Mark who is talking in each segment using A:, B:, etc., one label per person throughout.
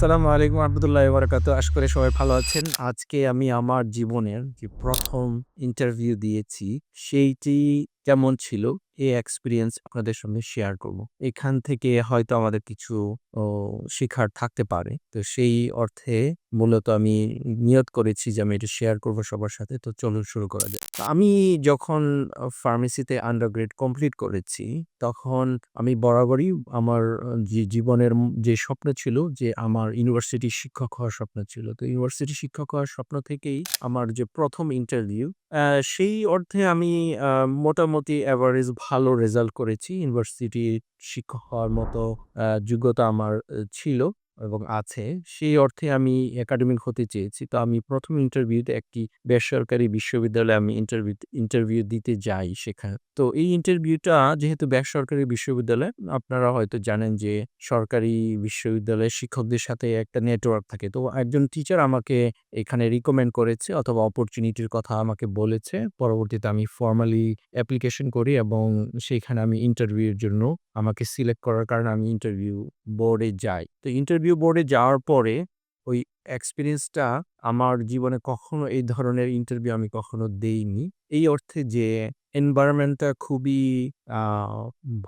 A: আসসালামু আলাইকুম আহমদুল্লাহ বরকাত আশা করি সবাই ভালো আছেন। আজকে আমি আমার জীবনের যে প্রথম ইন্টারভিউ দিয়েছি, সেইটি কেমন ছিল এই এক্সপিরিয়েন্স আপনাদের সঙ্গে শেয়ার করব। এখান থেকে হয়তো আমাদের কিছু শেখার থাকতে পারে। তো সেই অর্থে মূলত আমি নিয়ত করেছি যে আমি এটা শেয়ার করব সবার সাথে। তো চলুন শুরু করা যায় আমি যখন ফার্মেসিতে আন্ডারগ্রেড কমপ্লিট করেছি, তখন আমি বরাবরই আমার জীবনের যে স্বপ্ন ছিল যে আমার ইউনিভার্সিটি শিক্ষক হওয়ার স্বপ্ন ছিল। তো ইউনিভার্সিটি শিক্ষক হওয়ার স্বপ্ন থেকেই আমার যে প্রথম ইন্টারভিউ সেই অর্থে আমি মোটামুটি অ্যাভারেজ ভালো রেজাল্ট করেছি। ইউনিভার্সিটির শিক্ষক হওয়ার মতো যোগ্যতা আমার ছিল। এবং আছে। সেই অর্থে আমি একাডেমিক হতে চেয়েছি। তো আমি প্রথম ইন্টারভিউতে একটি বেসরকারি বিশ্ববিদ্যালয়ে আমি ইন্টারভিউ ইন্টারভিউ দিতে যাই সেখানে। তো এই ইন্টারভিউটা যেহেতু বেসরকারি বিশ্ববিদ্যালয়, আপনারা হয়তো জানেন যে সরকারি বিশ্ববিদ্যালয়ের শিক্ষকদের সাথে একটা নেটওয়ার্ক থাকে। তো একজন টিচার আমাকে এখানে রিকমেন্ড করেছে অথবা অপরচুনিটির কথা আমাকে বলেছে। পরবর্তীতে আমি ফর্মালি অ্যাপ্লিকেশন করি এবং সেইখানে আমি ইন্টারভিউর জন্য আমাকে সিলেক্ট করার কারণে আমি ইন্টারভিউ বোর্ডে যাই। তো ইন্টারভিউ বোর্ডে যাওয়ার পরে ওই এক্সপিরিয়েন্সটা আমার জীবনে কখনো এই ধরনের ইন্টারভিউ আমি কখনো দেইনি। এই অর্থে যে এনভায়রনমেন্টটা খুবই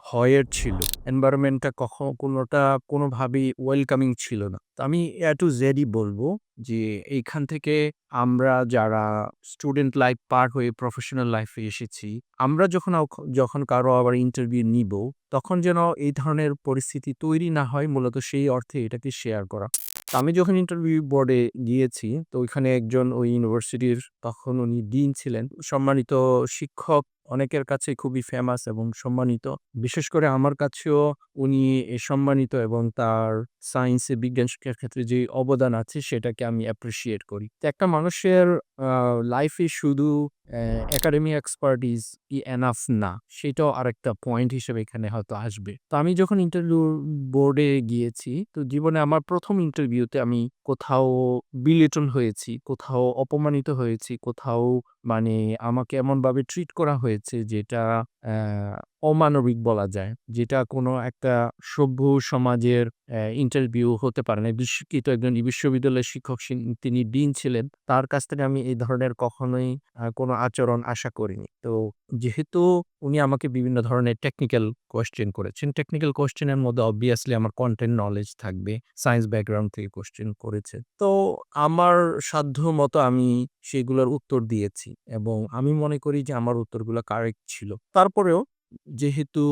A: ভয়ের ছিল। এনভায়রনমেন্টটা কখনো কোনোটা, কোনোভাবেই ওয়েলকামিং ছিল না। তো আমি এ টু জেডই বলব যে, এইখান থেকে আমরা যারা স্টুডেন্ট লাইফ পার হয়ে প্রফেশনাল লাইফে এসেছি, আমরা যখন যখন কারও আবার ইন্টারভিউ নিব, তখন যেন এই ধরনের পরিস্থিতি তৈরি না হয়, মূলত সেই অর্থে এটাকে শেয়ার করা। আমি যখন ইন্টারভিউ বোর্ডে গিয়েছি, তো ওইখানে একজন ওই ইউনিভার্সিটির তখন উনি ডিন ছিলেন। সম্মানিত শিক্ষক অনেকের কাছে খুবই ফেমাস এবং সম্মানিত। বিশেষ করে আমার কাছেও উনি সম্মানিত এবং তার সায়েন্সে বিজ্ঞান শিক্ষার ক্ষেত্রে যে অবদান আছে, সেটাকে আমি অ্যাপ্রিসিয়েট করি। একটা মানুষের লাইফে শুধু একাডেমি এক্সপার্টিস ই এনাফ না। সেটাও আরেকটা পয়েন্ট হিসেবে এখানে হয়তো আসবে। তো আমি যখন ইন্টারভিউ বোর্ডে গিয়েছি, তো জীবনে আমার প্রথম ইন্টারভিউতে আমি কোথাও বিলেটন হয়েছি, কোথাও অপমানিত হয়েছি, কোথাও মানে আমাকে এমনভাবে ট্রিট করা হয়েছে যেটা অমানবিক বলা যায়। যেটা কোনো একটা সভ্য সমাজের ইন্টারভিউ হতে পারে না। বিশ্বকিত একজন বিশ্ববিদ্যালয়ের শিক্ষক তিনি ডিন ছিলেন। তার কাছ থেকে আমি এই ধরনের কখনোই কোনো আচরণ আশা করিনি। তো যেহেতু উনি আমাকে বিভিন্ন ধরনের টেকনিক্যাল কোয়েশ্চেন করেছেন। টেকনিক্যাল কোয়েশ্চেনের মধ্যে অবভিয়াসলি আমার কন্টেন্ট নলেজ থাকবে। সায়েন্স ব্যাকগ্রাউন্ড থেকে কোয়েশ্চেন করেছে। তো আমার সাধ্য মতো আমি সেগুলোর উত্তর দিয়েছি এবং আমি মনে করি যে আমার উত্তরগুলো কারেক্ট ছিল। তারপরেও যেহেতু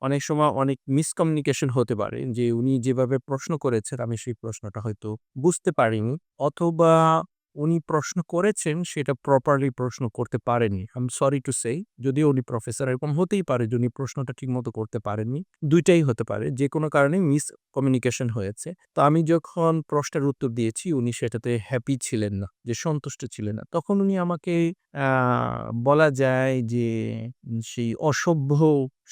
A: অনেক সময় অনেক মিসকমিউনিকেশন হতে পারে, যে উনি যেভাবে প্রশ্ন করেছেন, আমি সেই প্রশ্নটা হয়তো বুঝতে পারিনি, অথবা উনি প্রশ্ন করেছেন, সেটা প্রপারলি প্রশ্ন করতে পারেনি I am sorry to say যদিও উনি প্রফেসর এরকম হতেই পারে যে উনি প্রশ্নটা ঠিকমতো করতে পারেননি। দুইটাই হতে পারে, যে কোনো কারণে মিস কমিউনিকেশন হয়েছে। তো আমি যখন প্রশ্নের উত্তর দিয়েছি, উনি সেটাতে হ্যাপি ছিলেন না, যে সন্তুষ্ট ছিলেন না। তখন উনি আমাকে বলা যায় যে সেই অসভ্য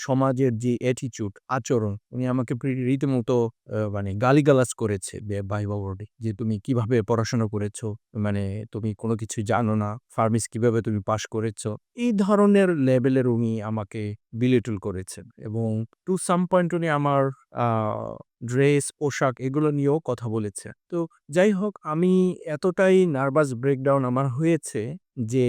A: সমাজের যে অ্যাটিচিউড আচরণ, উনি আমাকে রীতিমতো মানে গালিগালাজ করেছে বাইবা বোর্ডে যে তুমি কীভাবে পড়াশোনা করেছ মানে তুমি কোনো কিছু জানো না, ফার্মিস কীভাবে তুমি পাশ করেছ, এই ধরনের লেভেলের উনি আমাকে বিলিটল করেছেন এবং টু সাম পয়েন্ট উনি আমার ড্রেস পোশাক এগুলো নিয়েও কথা বলেছে তো যাই হোক, আমি এতটাই নার্ভাস ব্রেকডাউন আমার হয়েছে যে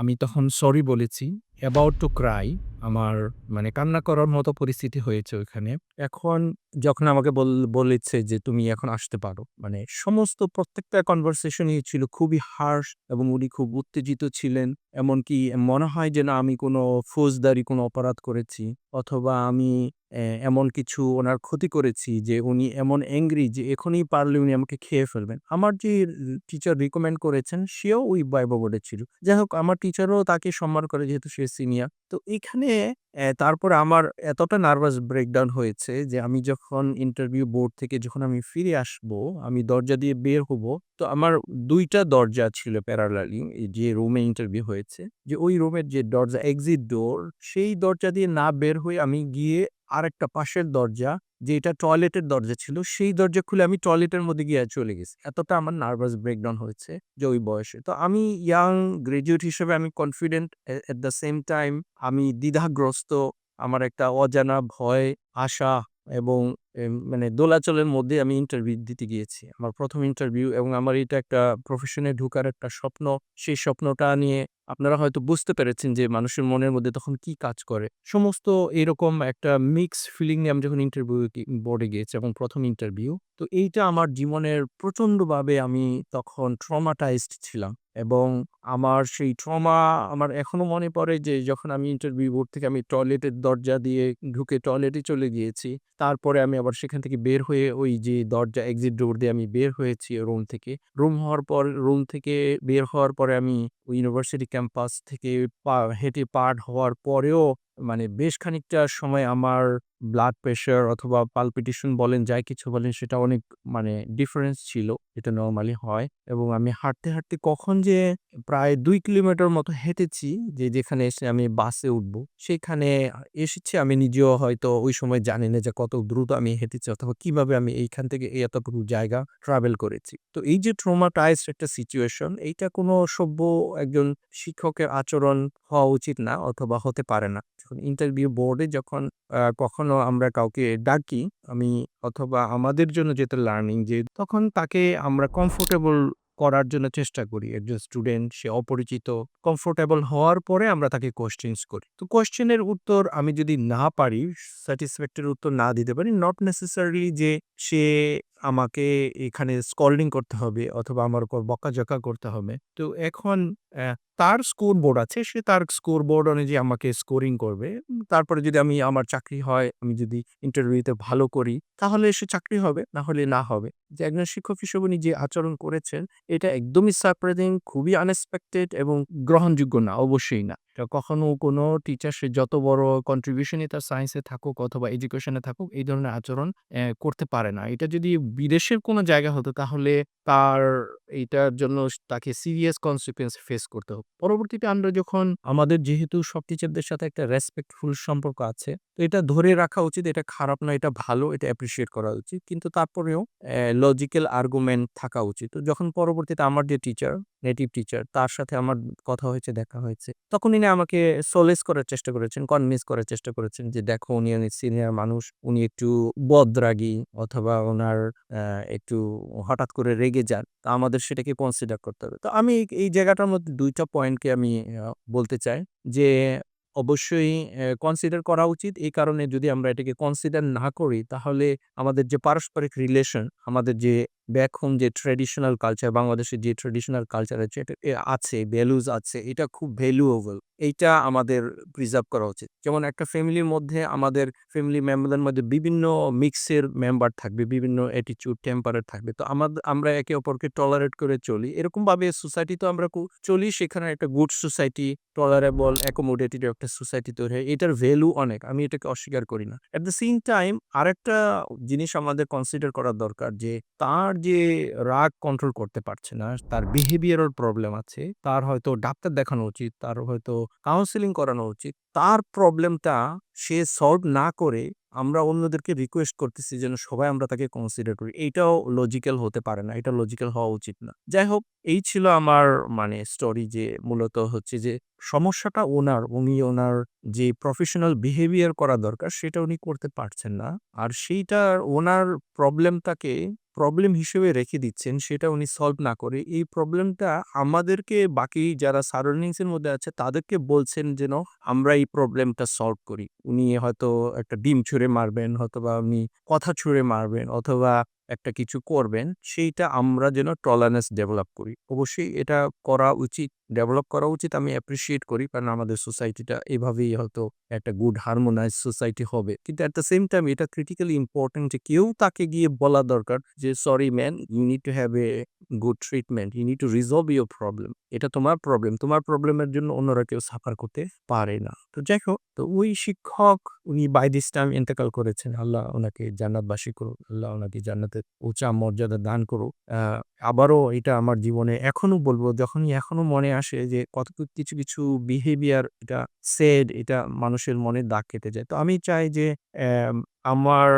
A: আমি তখন সরি বলেছি। অ্যাবাউট টু ক্রাই আমার মানে কান্না করার মতো পরিস্থিতি হয়েছে ওইখানে। এখন যখন আমাকে বল, বলেছে যে তুমি এখন আসতে পারো মানে সমস্ত প্রত্যেকটা কনভারসেশনই ছিল খুবই হার্স এবং উনি খুব উত্তেজিত ছিলেন। এমনকি মনে হয় যে না, আমি কোনো ফৌজদারি, কোনো অপরাধ করেছি, অথবা আমি এমন কিছু ওনার ক্ষতি করেছি যে উনি এমন অ্যাংরি যে এখনই পারলে উনি আমাকে খেয়ে ফেলবেন। আমার যে টিচার রিকমেন্ড করেছেন সেও ওই বাইবা বোর্ডে ছিল। যাই হোক, আমার টিচারও তাকে সম্মান করে যেহেতু সে সিনিয়র তো এখানে তারপরে আমার এতটা নার্ভাস ব্রেকডাউন হয়েছে যে আমি যখন ইন্টারভিউ বোর্ড থেকে যখন আমি ফিরে আসব, আমি দরজা দিয়ে বের হব, তো আমার দুইটা দরজা ছিল প্যারালালি যে রুমে ইন্টারভিউ হয়েছে। যে ওই রুমের যে দরজা এক্সিট ডোর সেই দরজা দিয়ে না বের হয়ে আমি গিয়ে আরেকটা পাশের দরজা যেটা টয়লেটের দরজা ছিল, সেই দরজা খুলে আমি টয়লেটের মধ্যে গিয়ে চলে গেছি। এতটা আমার নার্ভাস ব্রেকডাউন হয়েছে যে ওই বয়সে। তো আমি ইয়াং গ্রাজুয়েট হিসেবে আমি confident at the same time আমি দ্বিধাগ্রস্ত, আমার একটা অজানা ভয়, আশা এবং মানে দোলাচলের মধ্যে আমি ইন্টারভিউ দিতে গিয়েছি। আমার প্রথম ইন্টারভিউ এবং আমার এটা একটা প্রফেশনে ঢোকার একটা স্বপ্ন। সেই স্বপ্নটা নিয়ে আপনারা হয়তো বুঝতে পেরেছেন যে মানুষের মনের মধ্যে তখন কি কাজ করে। সমস্ত এরকম একটা মিক্স ফিলিং নিয়ে আমি যখন ইন্টারভিউ বোর্ডে গিয়েছি এবং প্রথম ইন্টারভিউ। তো এইটা আমার জীবনের প্রচন্ডভাবে আমি তখন ট্রমাটাইজড ছিলাম এবং আমার সেই ট্রমা আমার এখনও মনে পড়ে যে যখন আমি ইন্টারভিউ বোর্ড থেকে আমি টয়লেটের দরজা দিয়ে ঢুকে টয়লেটে চলে গিয়েছি। তারপরে আমি আবার সেখান থেকে বের হয়ে ওই যে দরজা এক্সিট ডোর দিয়ে আমি বের হয়েছি রুম থেকে। রুম হওয়ার পর রুম থেকে বের হওয়ার পরে আমি ইউনিভার্সিটি ক্যাম্পাস থেকে পা, হেঁটে পার হওয়ার পরেও মানে বেশ খানিকটা সময় আমার ব্লাড প্রেশার অথবা পালপিটেশন বলেন, যাই কিছু বলেন সেটা অনেক মানে ডিফারেন্স ছিল। এটা নর্মালি হয় এবং আমি হাঁটতে, হাঁটতে কখন যে প্রায় দুই কিলোমিটার মতো হেঁটেছি যে যেখানে এসে আমি বাসে উঠবো। সেখানে এসেছি আমি নিজেও হয়তো ওই সময় জানি না যে কত দ্রুত আমি হেঁটেছি অথবা কীভাবে আমি এইখান থেকে এতটুকু জায়গা ট্রাভেল করেছি। তো এই যে ট্রমাটাইজড একটা সিচুয়েশন এইটা কোনো সভ্য একজন শিক্ষকের আচরণ হওয়া উচিত না অথবা হতে পারে না। ইন্টারভিউ বোর্ডে যখন কখনো আমরা কাউকে ডাকি আমি অথবা আমাদের জন্য যেটা লার্নিং যে তখন তাকে আমরা কমফোর্টেবল করার জন্য চেষ্টা করি। একজন স্টুডেন্ট সে অপরিচিত। কমফোর্টেবল হওয়ার পরে আমরা তাকে কোশ্চেন্স করি। তো কোয়েশ্চেনের উত্তর আমি যদি না পারি, স্যাটিসফ্যাক্টরি উত্তর না দিতে পারি, নট নেসেসারিলি যে সে আমাকে এখানে স্কল্ডিং করতে হবে অথবা আমার উপর বকাঝকা করতে হবে। তো এখন তার স্কোর বোর্ড আছে। সে তার স্কোর বোর্ড অনুযায়ী আমাকে স্কোরিং করবে। তারপরে যদি আমি আমার চাকরি হয়, আমি যদি ইন্টারভিউতে ভালো করি, তাহলে সে চাকরি হবে, না হলে না হবে। যে একজন শিক্ষক হিসেবে উনি যে আচরণ করেছেন, এটা একদমই সারপ্রাইজিং, খুবই আনএক্সপেক্টেড এবং গ্রহণযোগ্য না, অবশ্যই না। কখনো কোনো টিচার সে যত বড় কন্ট্রিবিউশনই তার সায়েন্সে থাকুক অথবা এডুকেশনে থাকুক, এই ধরনের আচরণ করতে পারে না। এটা যদি বিদেশের কোনো জায়গা হতো তাহলে তার এইটার জন্য তাকে সিরিয়াস কনসিকুয়েন্স ফেস করতে হতো। পরবর্তীতে আমরা যখন আমাদের যেহেতু সব টিচারদের সাথে একটা রেসপেক্টফুল সম্পর্ক আছে, তো এটা ধরে রাখা উচিত। এটা খারাপ না, এটা ভালো, এটা অ্যাপ্রিসিয়েট করা উচিত। কিন্তু তারপরেও লজিক্যাল আর্গুমেন্ট থাকা উচিত। তো যখন পরবর্তীতে আমার যে টিচার, নেটিভ টিচার তার সাথে আমার কথা হয়েছে, দেখা হয়েছে। তখন উনি আমাকে সোলেস করার চেষ্টা করেছেন, কনভিন্স করার চেষ্টা করেছেন যে দেখো উনি অনেক সিনিয়র মানুষ, উনি একটু বদরাগী অথবা ওনার একটু হঠাৎ করে রেগে যান। তো আমাদের সেটাকে কনসিডার করতে হবে। তো আমি এই জায়গাটার মধ্যে দুইটা পয়েন্টকে আমি বলতে চাই যে অবশ্যই কনসিডার করা উচিত। এই কারণে যদি আমরা এটাকে কনসিডার না করি তাহলে আমাদের যে পারস্পরিক রিলেশন, আমাদের যে ব্যাক হোম যে ট্র্যাডিশনাল কালচার, বাংলাদেশের যে ট্র্যাডিশনাল কালচার আছে আছে, ভ্যালুজ আছে, এটা খুব ভ্যালুয়েবল। এইটা আমাদের প্রিজার্ভ করা উচিত। যেমন একটা ফ্যামিলির মধ্যে আমাদের ফ্যামিলি মেম্বারদের মধ্যে বিভিন্ন মিক্সের মেম্বার থাকবে, বিভিন্ন অ্যাটিটিউড, টেম্পারের থাকবে। তো আমাদের আমরা একে অপরকে টলারেট করে চলি। এরকমভাবে সোসাইটি তো আমরা চলি, সেখানে একটা গুড সোসাইটি, টলারেবল, অ্যাকোমোডেটেড একটা সোসাইটি তৈরি হয়। এটার ভ্যালু অনেক। আমি এটাকে অস্বীকার করি না। এট দ্য সেম টাইম আরেকটা জিনিস আমাদের কনসিডার করা দরকার যে তার যে রাগ কন্ট্রোল করতে পারছে না, তার বিহেভিয়ারের প্রবলেম আছে, তার হয়তো ডাক্তার দেখানো উচিত, তার হয়তো কাউন্সেলিং করানো উচিত। তার প্রবলেমটা সে সলভ না করে আমরা অন্যদেরকে রিকোয়েস্ট করতেছি যেন সবাই আমরা তাকে কনসিডার করি। এইটাও লজিক্যাল হতে পারে না। এটা লজিক্যাল হওয়া উচিত না। যাই হোক, এই ছিল আমার মানে স্টোরি যে মূলত হচ্ছে যে সমস্যাটা ওনার, উনি ওনার যে প্রফেশনাল বিহেভিয়ার করা দরকার সেটা উনি করতে পারছেন না। আর সেইটা ওনার প্রবলেমটাকে প্রবলেম হিসেবে রেখে দিচ্ছেন, সেটা উনি সলভ না করে এই প্রবলেমটা আমাদেরকে বাকি যারা সারাউন্ডিংস এর মধ্যে আছে তাদেরকে বলছেন যেন আমরা এই প্রবলেমটা সলভ করি। উনি হয়তো একটা ডিম ছুঁড়ে মারবেন, হয়তোবা উনি কথা ছুঁড়ে মারবেন অথবা একটা কিছু করবেন, সেইটা আমরা যেন টলারেন্স ডেভেলপ করি। অবশ্যই এটা করা উচিত, ডেভেলপ করা উচিত। আমি অ্যাপ্রিসিয়েট করি। কারণ আমাদের সোসাইটিটা এভাবেই হয়তো একটা গুড হারমোনাইজ সোসাইটি হবে। কিন্তু এট দ্য সেম টাইম এটা ক্রিটিক্যালি ইম্পোর্টেন্ট যে কেউ তাকে গিয়ে বলা দরকার যে sorry man, you need to have a good treatment. You need to resolve your problem. এটা তোমার প্রবলেম। তোমার প্রবলেমের জন্য অন্যরা কেউ সাফার করতে পারে না। তো যাই হোক, তো ওই শিক্ষক উনি বাই দিস টাইম ইন্তেকাল করেছেন। আল্লাহ উনাকে জান্নাতবাসী করুন আল্লাহ উনাকে জান্নাতের উঁচা মর্যাদা দান করুক। আবারও এটা আমার জীবনে এখনও বলব যখনই এখনও মনে আসে যে কত কিছু, কিছু বিহেভিয়ার এটা সেড এটা মানুষের মনে দাগ কেটে যায়। তো আমি চাই যে আমার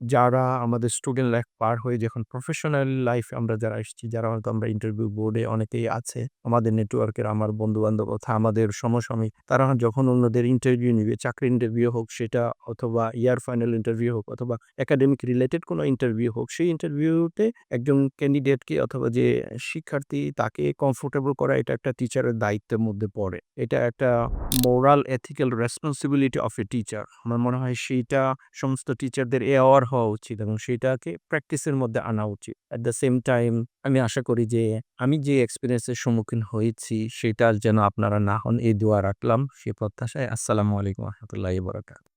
A: যারা আমাদের স্টুডেন্ট লাইফ পার হয়ে যখন প্রফেশনাল লাইফ আমরা যারা এসেছি, যারা হয়তো আমরা ইন্টারভিউ বোর্ডে অনেকেই আছে। আমাদের নেটওয়ার্কের আমার বন্ধু-বান্ধব অথা আমাদের সমসাময়িক তারা যখন অন্যদের ইন্টারভিউ নিবে, চাকরির ইন্টারভিউ হোক সেটা অথবা ইয়ার ফাইনাল ইন্টারভিউ হোক অথবা একাডেমিক রিলেটেড কোনো ইন্টারভিউ হোক, সেই ইন্টারভিউতে একজন ক্যান্ডিডেটকে অথবা যে শিক্ষার্থী তাকে কমফোর্টেবল করা এটা একটা টিচারের দায়িত্বের মধ্যে পড়ে। এটা একটা moral ethical responsibility of a teacher. আমার মনে হয় সেইটা সমস্ত টিচারদের অ্যাওয়ার হওয়া উচিত এবং সেটাকে প্র্যাকটিসের মধ্যে আনা উচিত। অ্যাট দ্য সেম টাইম আমি আশা করি যে, আমি যে এক্সপিরিয়েন্সের সম্মুখীন হয়েছি, সেটা যেন আপনারা না হন, এই দোয়া রাখলাম। সে প্রত্যাশায় আসসালামু আলাইকুম রহমতুল্লাহ বারাকাতুহু।